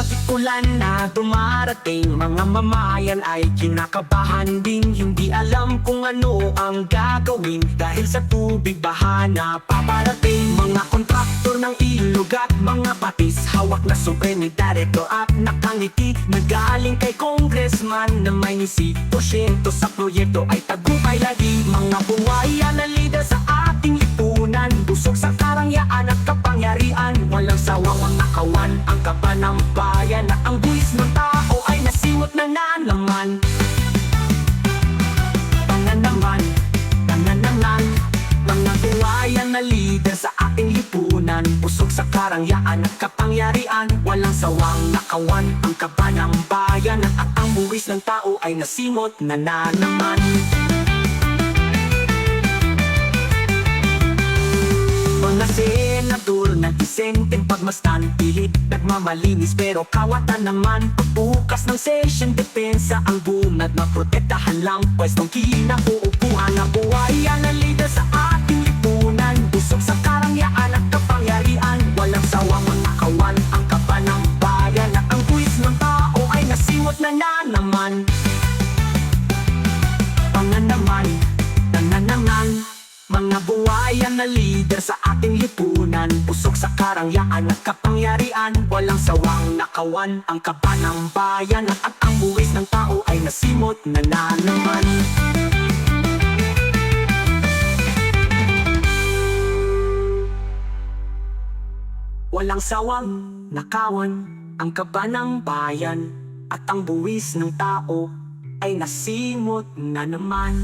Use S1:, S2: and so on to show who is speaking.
S1: sa sikulan na dumarating. Mga mamayan ay kinakabahan din. Hindi alam kung ano ang gagawin. Dahil sa tubig baha na paparating. Mga kontraktor ng ilog at mga patis. Hawak na suverenidad ito at nakangiti. Nagaling kay congressman na may nisi Porsyento sa proyekto ay tagumpay lagi. Mga buwaya na lida sa kaba ng bayan At ang buwis ng tao ay nasimot na nanaman Pananaman, Mga buwaya na lider sa ating lipunan. Busog sa karangyaan at kapangyarihan Walang sawang nakawan. Ang kaba ng bayan At ang buwis ng tao ay nasimot na nanaman senador na disenteng pagmastan Pilit nagmamalinis pero kawatan naman. Pagbukas ng session depensa ang bumad Maprotektahan lang. Pwestong kinauupuhan Na buhayan ang leader sa ating lipunan. Busog sa karangyaan at kapangyarihan Walang sawang mga kawan ang kaba bayan At ang buwis ng tao ay nasiwot na na naman Mga buhayan na leader sa ating lipunan Pusok sa karangyaan at kapangyarihan. Walang sawang nakawan ang kaba ng bayan. At ang buwis ng tao ay nasimot na na naman Walang sawang nakawan ang kaba ng bayan. At ang buwis ng tao ay nasimot na naman